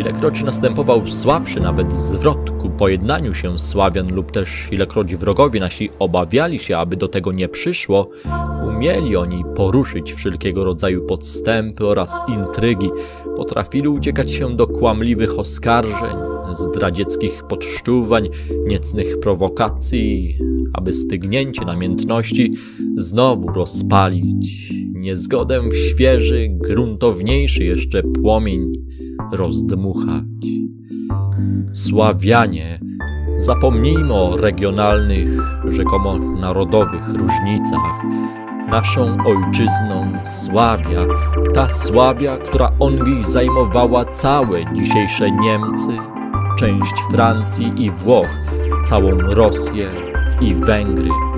Ilekroć następował słabszy nawet zwrot ku pojednaniu się Sławian lub też ilekroć wrogowie nasi obawiali się, aby do tego nie przyszło, umieli oni poruszyć wszelkiego rodzaju podstępy oraz intrygi, potrafili uciekać się do kłamliwych oskarżeń, zdradzieckich podszczuwań, niecnych prowokacji, aby stygnięcie namiętności znowu rozpalić, niezgodę w świeży, gruntowniejszy jeszcze płomień rozdmuchać. Sławianie, zapomnijmy o regionalnych, rzekomo narodowych różnicach. Naszą ojczyzną Sławia, ta Sławia, która ongiś zajmowała całe dzisiejsze Niemcy, część Francji i Włoch, całą Rosję i Węgry.